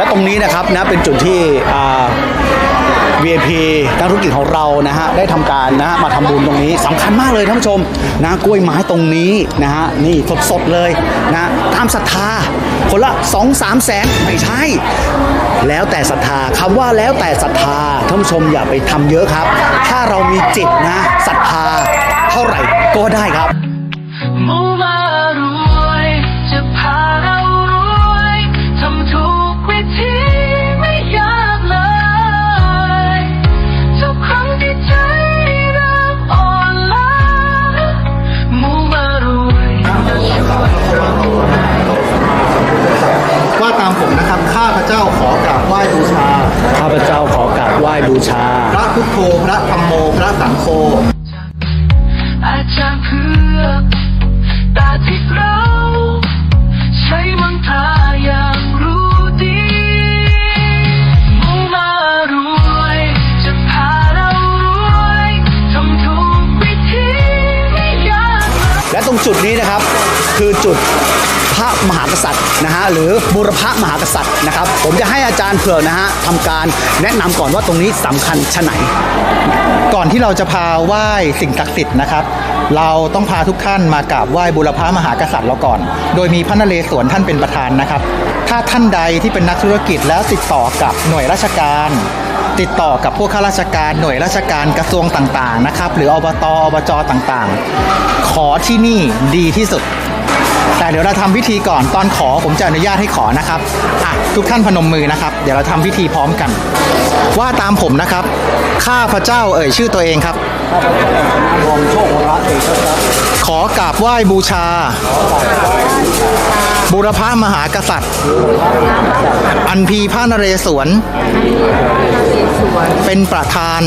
และตรงนี้นะครับนะเป็นจุดที่ VIP นักธุรกิจของเรานะฮะได้ทำการนะฮะมาทำบุญตรงนี้สำคัญมากเลยท่านผู้ชมนะกล้วยไม้ตรงนี้นะฮะนี่สดๆเลยนะตามศรัทธาคนละ2 3แสนไม่ใช่ แล้วแต่ศรัทธาคำว่าแล้วแต่ศรัทธาท่านผู้ชมอย่าไปทำเยอะครับ ถ้าเรามีจิตนะศรัทธา ว่าตามผมนะครับข้าพเจ้าขอกราบไหว้บูชา ข้าพเจ้าขอกราบไหว้บูชา พระพุทโธพระธรรมโม พระสังโฆอาจารย์เพื่อ จุดนี้นะครับ คือจุดพระมหากษัตริย์นะฮะหรือบูรพมหากษัตริย์นะครับ ผมจะให้อาจารย์เผือกนะฮะทำการแนะนำก่อนว่าตรงนี้สำคัญชะไหน ก่อนที่เราจะพาไหว้สิ่งศักดิ์สิทธิ์นะครับ เราต้องพาทุกท่านมากราบไหว้บุรพมหากษัตริย์เราก่อน โดยมีพระนเรศวรท่านเป็นประธานนะครับ ถ้าท่านใดที่เป็นนักธุรกิจแล้วติดต่อกับหน่วยราชการ ติดต่อกับพวกข้าราชการหน่วยราชการกระทรวงต่างๆนะครับหรืออบตอบจต่างๆ ขอที่นี่ดีที่สุด แต่เดี๋ยวเราทำพิธีก่อนตอนขอผมจะอนุญาตให้ขอนะครับอะทุกท่านพนมมือนะครับ เดี๋ยวเราทำพิธีพร้อมกัน ว่าตามผมนะครับข้าพระเจ้าเอ่ยชื่อตัวเองครับของโชคเอกรัพย์ขอกราบไหว้บูชาบูรพามหากษัตริย์ อันพีพระนเรศวร เป็นประธาน